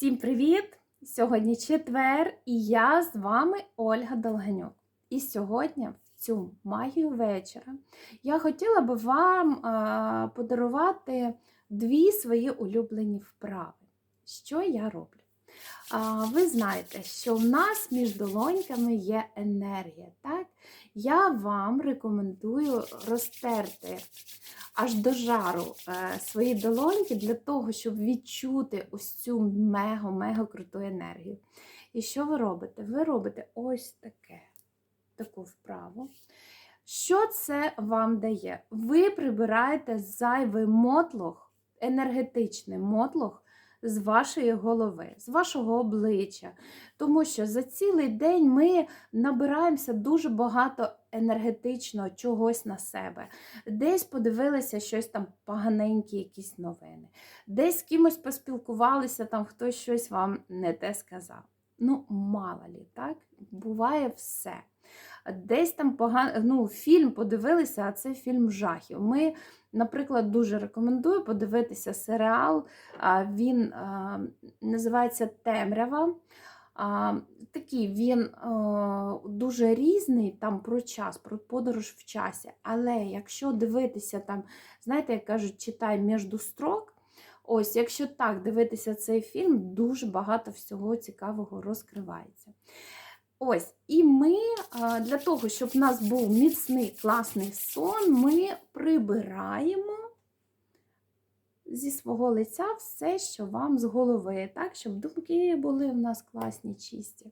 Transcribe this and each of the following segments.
Всім привіт! Сьогодні четвер, і я з вами Ольга Долганюк. І сьогодні, в цю магію вечора, я хотіла би вам подарувати дві свої улюблені вправи. Що я роблю? Ви знаєте, що в нас між долоньками є енергія. Так? Я вам рекомендую розтерти аж до жару е, свої долоньки для того, щоб відчути ось цю мега-мега круту енергію. І що ви робите? Ви робите ось таке, таку вправу. Що це вам дає? Ви прибираєте зайвий мотлох, енергетичний мотлох з вашої голови, з вашого обличчя. Тому що за цілий день ми набираємося дуже багато енергетичного чогось на себе. Десь подивилися щось там поганенькі, якісь новини, десь з кимось поспілкувалися, там хтось щось вам не те сказав. Ну, мало лі, так? Буває все. Десь там погано, ну, фільм подивилися, а це фільм жахів. Ми, наприклад, дуже рекомендую подивитися серіал. Він називається Темрява. Такий він дуже різний там про час, про подорож в часі. Але якщо дивитися там, знаєте, як кажуть, читай між строк. Ось, якщо так дивитися цей фільм, дуже багато всього цікавого розкривається. Ось, і ми для того, щоб у нас був міцний класний сон, ми прибираємо зі свого лиця все, що вам з голови, так, щоб думки були в нас класні, чисті.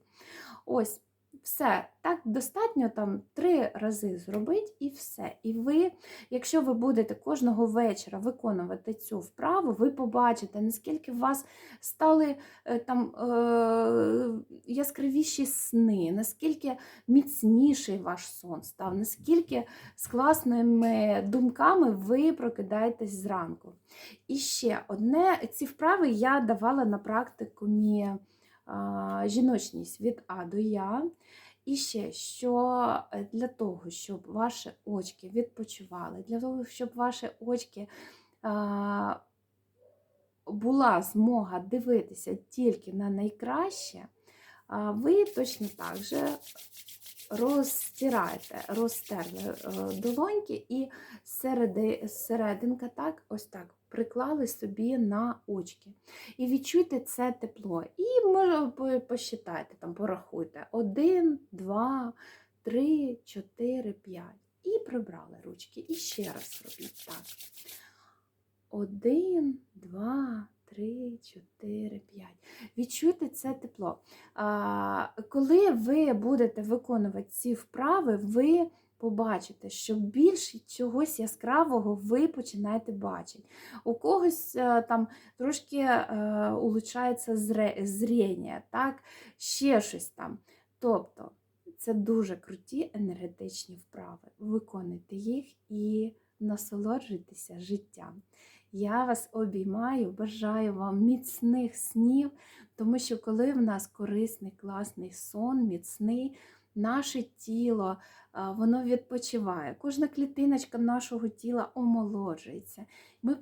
Ось, все, так достатньо там три рази зробити і все. І ви, якщо ви будете кожного вечора виконувати цю вправу, ви побачите, наскільки у вас стали е, там е, яскравіші сни, наскільки міцніший ваш сон став, наскільки з класними думками ви прокидаєтесь зранку. І ще одне, ці вправи я давала на практикумі жіночність від А до Я. І ще, що е, для того, щоб ваші очки відпочивали, для того, щоб ваші очки була змога дивитися тільки на найкраще, ви точно так же розтираєте, розтерли е, долоньки і середи, серединка так, ось так приклали собі на очки. І відчуйте це тепло. І може посчитайте, там, порахуйте. Один, два, три, чотири, п'ять. І прибрали ручки. І ще раз робіть так. Один, два, три, чотири, п'ять. Відчуйте це тепло. А, Коли ви будете виконувати ці вправи, ви побачите, що більше чогось яскравого ви починаєте бачити. У когось е, там трошки е, улучшається зріння, так? ще щось там. Тобто це дуже круті енергетичні вправи. Виконуйте їх і насолоджуйтеся життям. Я вас обіймаю, бажаю вам міцних снів, тому що коли в нас корисний, класний сон, міцний, наше тіло воно відпочиває. Кожна клітиночка нашого тіла омолоджується. Ми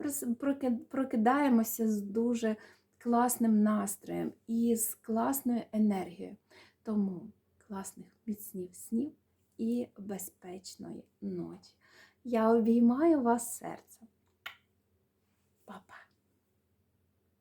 прокидаємося з дуже класним настроєм і з класною енергією. Тому класних міцнів снів і безпечної ночі. Я обіймаю вас серцем. Па-па!